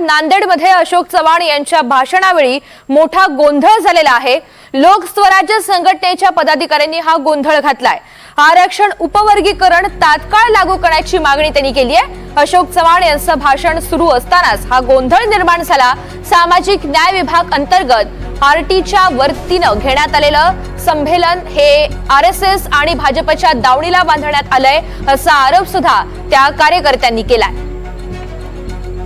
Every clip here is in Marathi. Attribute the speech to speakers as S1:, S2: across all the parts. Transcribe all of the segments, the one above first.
S1: नांदेडमध्ये अशोक चव्हाण यांच्या भाषणावेळी मोठा गोंधळ झालेला आहे. लोक स्वराज्य संघटनेच्या पदाधिकाऱ्यांनी हा गोंधळ घातलाय. आरक्षण उपवर्गीकरण तात्काळ लागू करण्याची मागणी त्यांनी केली आहे. अशोक चव्हाण यांचं भाषण सुरू असतानाच हा गोंधळ निर्माण झाला. सामाजिक न्याय विभाग अंतर्गत आरटीच्या वतीनं घेण्यात आलेलं संमेलन हे आर एस एस आणि भाजपच्या दावणीला बांधण्यात आलंय असा आरोप सुद्धा त्या कार्यकर्त्यांनी केलाय.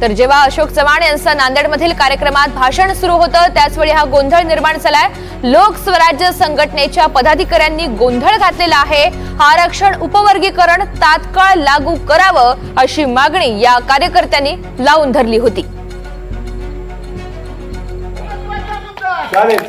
S1: तर जेव्हा अशोक चव्हाण यांचं नांदेडमधील कार्यक्रमात भाषण सुरू होतं त्याचवेळी हा गोंधळ निर्माण झालाय. लोक स्वराज्य संघटनेच्या पदाधिकाऱ्यांनी गोंधळ घातलेला आहे. आरक्षण उपवर्गीकरण तात्काळ लागू करावं अशी मागणी या कार्यकर्त्यांनी लावून धरली होती.
S2: चालेल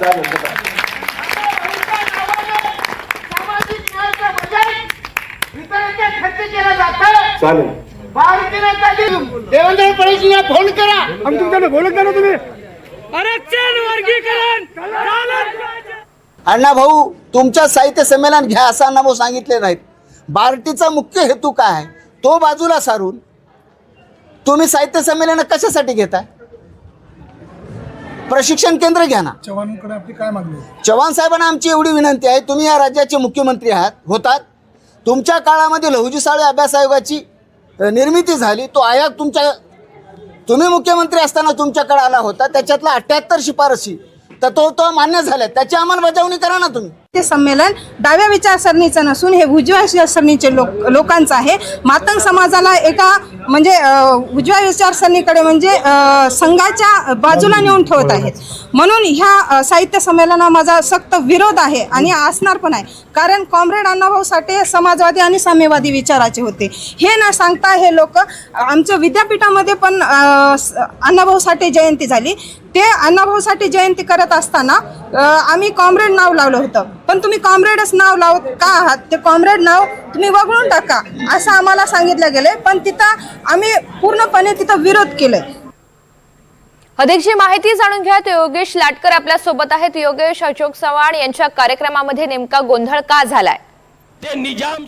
S2: चालेल.
S3: देवेंद्र फडणवीसला फोन करा.
S4: आम्ही तुमच्याकडे बोलत ना तुम्ही.
S5: आरक्षण वर्गीकरण.
S6: अण्णा भाऊ तुमच्या साहित्य संमेलन घ्या असं अण्णाभाऊ सांगितले नाहीत. बार्टीचा मुख्य हेतू काय आहे? तो बाजूला सारून तुम्ही साहित्य संमेलन कशासाठी घेताय? प्रशिक्षण केंद्र घ्या ना.
S4: चव्हाणांकडे आपली काय मागणी आहे?
S6: चव्हाण साहेबांना आमची एवढी विनंती आहे. तुम्ही या राज्याचे मुख्यमंत्री आहात होतात. तुमच्या काळामध्ये लहुजी साळे अभ्यास आयोगाची निर्मिती झाली तो आयोग तुमच्या तुम्ही मुख्यमंत्री असताना तुमच्याकडे आला होता त्याच्यातला अठ्ठ्याहत्तर शिफारसी तर तो तो मान्य झाल्या. त्याची अंमलबजावणी करा ना तुम्ही.
S7: ते संमेलन डाव्या विचारसरणीचं नसून हे उजव्या विचारसरणीचे लोक लोकांचं आहे. मातंग समाजाला एका म्हणजे उजव्या विचारसरणीकडे म्हणजे संघाच्या बाजूला नेऊन ठेवत आहेत. म्हणून ह्या साहित्य संमेलना माझा सक्त विरोध आहे आणि असणार पण आहे. कारण कॉम्रेड अण्णाभाऊ साठे समाजवादी आणि साम्यवादी विचाराचे होते. हे न सांगता हे लोक आमच्या विद्यापीठामध्ये पण अण्णाभाऊ साठे जयंती झाली. ते अण्णाभाऊ साठे जयंती करत असताना आम्ही कॉम्रेड नाव लावलं होतं. पण तुम्ही कॉम्रेडच नाव लावत का आहात? ते कॉम्रेड नाव तुम्ही वगळून टाका असं आम्हाला सांगितलं गेलंय. पण तिथं आम्ही पूर्णपणे तिथं विरोध केलाय.
S1: अधिकची माहिती जाणून घ्या. तो योगेश लाटकर आपल्यासोबत आहेत. योगेश अशोक चव्हाण यांच्या कार्यक्रमामध्ये नेमका गोंधळ का झालाय?
S5: ते निजाम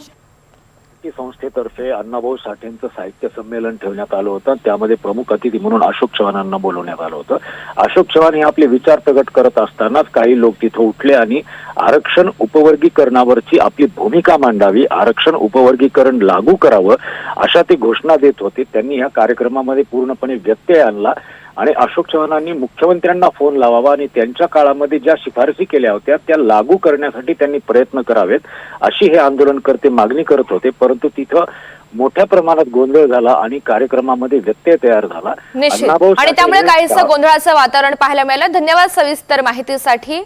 S8: शक्ती संस्थेतर्फे अण्णाभाऊ साठेंचं साहित्य संमेलन ठेवण्यात आलं होतं. त्यामध्ये प्रमुख अतिथी म्हणून अशोक चव्हाणांना बोलवण्यात आलं होतं. अशोक चव्हाण हे आपले विचार प्रगट करत असतानाच काही लोक तिथं उठले आणि आरक्षण उपवर्गीकरणावरची आपली भूमिका मांडावी आरक्षण उपवर्गीकरण लागू करावं अशा ते घोषणा देत होते. त्यांनी या कार्यक्रमामध्ये पूर्णपणे व्यत्यय आणला. आणि अशोक चव्हाणांनी मुख्यमंत्र्यांना फोन लावावा आणि त्यांच्या काळामध्ये ज्या शिफारसी केल्या होत्या त्या लागू करण्यासाठी त्यांनी प्रयत्न करावेत अशी हे आंदोलनकर्ते मागणी करत होते. परंतु तिथं मोठ्या प्रमाणात गोंधळ झाला आणि कार्यक्रमामध्ये व्यत्यय तयार झाला.
S1: आणि त्यामुळे काहीसं गोंधळाचं वातावरण पाहायला मिळालं. धन्यवाद सविस्तर माहितीसाठी.